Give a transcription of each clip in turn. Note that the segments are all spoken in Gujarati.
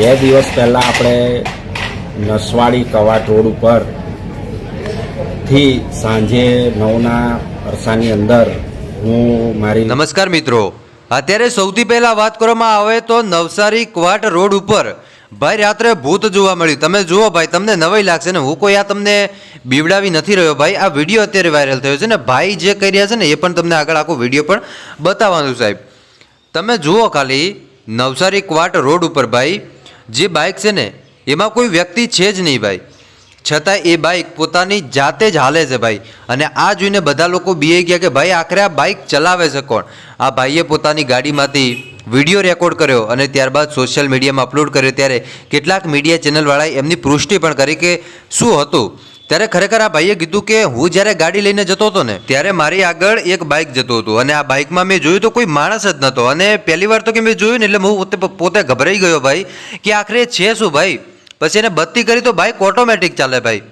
બે દિવસ પહેલાં આપણે નસવાડી કવાટ રોડ ઉપરથી સાંજે નવના અરસાની અંદર હું મારી નમસ્કાર મિત્રો. અત્યારે સૌથી પહેલા વાત કરવામાં આવે તો નવસારી ક્વાટ રોડ ઉપર ભાઈ રાત્રે ભૂત જોવા મળ્યું. તમે જુઓ ભાઈ, તમને નવાઈ લાગશે ને. હું કોઈ આ તમને બીવડાવી નથી રહ્યો ભાઈ. આ વીડિયો અત્યારે વાયરલ થયો છે ને. ભાઈ જે કરી રહ્યા છે ને, એ પણ તમને આગળ આખો વીડિયો પણ બતાવવાનું સાહેબ. તમે જુઓ ખાલી નવસારી ક્વાટ રોડ ઉપર ભાઈ જે બાઇક છે ને, એમાં કોઈ વ્યક્તિ છે જ નહીં ભાઈ. છતાં એ બાઇક પોતાની જાતે જ હાલે છે ભાઈ. અને આ જોઈને બધા લોકો બીએ ગયા કે, ભાઈ, આખરે આ બાઇક ચલાવે છે કોણ? આ ભાઈએ પોતાની ગાડીમાંથી વીડિયો રેકોર્ડ કર્યો અને ત્યારબાદ સોશિયલ મીડિયામાં અપલોડ કર્યો ત્યારે કેટલાક મીડિયા ચેનલવાળાએ એમની પુષ્ટિ પણ કરી કે શું હતું. ત્યારે ખરેખર આ ભાઈએ કીધું કે હું જ્યારે ગાડી લઈને જતો હતો ને, ત્યારે મારી આગળ એક બાઇક જતું હતું અને આ બાઇકમાં મેં જોયું તો કોઈ માણસ જ નહોતો. અને પહેલી વાર તો કે મેં જોયું ને એટલે હું પોતે પોતે ગભરાઈ ગયો ભાઈ કે આખરે છે શું ભાઈ? પછી એને બત્તી કરી તો બાઇક ઓટોમેટિક ચાલે ભાઈ.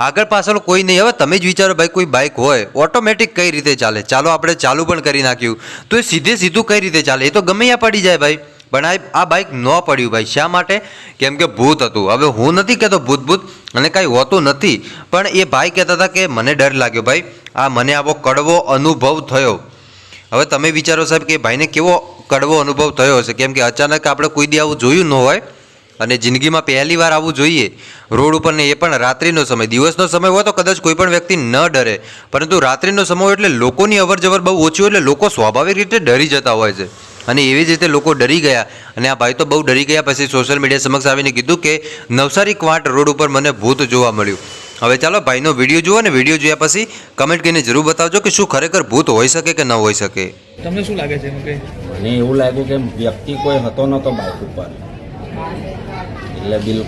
આગળ પાછળ કોઈ નહીં. હવે તમે જ વિચારો ભાઈ, કોઈ બાઇક હોય ઓટોમેટિક કઈ રીતે ચાલે? ચાલો, આપણે ચાલુ પણ કરી નાખ્યું. તો એ સીધે સીધું કઈ રીતે ચાલે? એ તો ગમે ત્યાં પડી જાય ભાઈ. પણ આ બાઇક ન પડ્યું ભાઈ. શા માટે? કેમ કે ભૂત હતું. હવે હું નથી કહેતો ભૂત ભૂત અને કાંઈ હોતું નથી. પણ એ ભાઈ કહેતા હતા કે મને ડર લાગ્યો ભાઈ. આ મને આવો કડવો અનુભવ થયો. હવે તમે વિચારો સાહેબ કે ભાઈને કેવો કડવો અનુભવ થયો હશે? કેમ કે અચાનક આપણે કોઈ દી આવું જોયું ન હોય. અને જિંદગીમાં પહેલી વાર આવવું જોઈએ. રોડ ઉપર ને એ પણ રાત્રિનો સમય. દિવસનો સમય હોય તો કદાચ કોઈ પણ વ્યક્તિ ન ડરે. પરંતુ રાત્રિનો સમય હોય એટલે લોકોની અવર જવર બહુ ઓછી હોય એટલે લોકો સ્વાભાવિક રીતે ડરી જતા હોય છે. અને એવી જ રીતે લોકો ડરી ગયા. અને આ ભાઈ તો બહુ ડરી ગયા. પછી સોશિયલ મીડિયા સમક્ષ આવીને કીધું કે નવસારી ક્વાંટ રોડ ઉપર મને ભૂત જોવા મળ્યું. હવે ચાલો ભાઈનો વીડિયો જુઓ અને વીડિયો જોયા પછી કમેન્ટ કરીને જરૂર બતાવજો કે શું ખરેખર ભૂત હોઈ શકે કે ન હોઈ શકે. તમને શું લાગે છે મને એવું લાગ્યું કે વ્યક્તિ કોઈ હતો નહોતો બાઇક ઉપર. એટલે બિલકુલ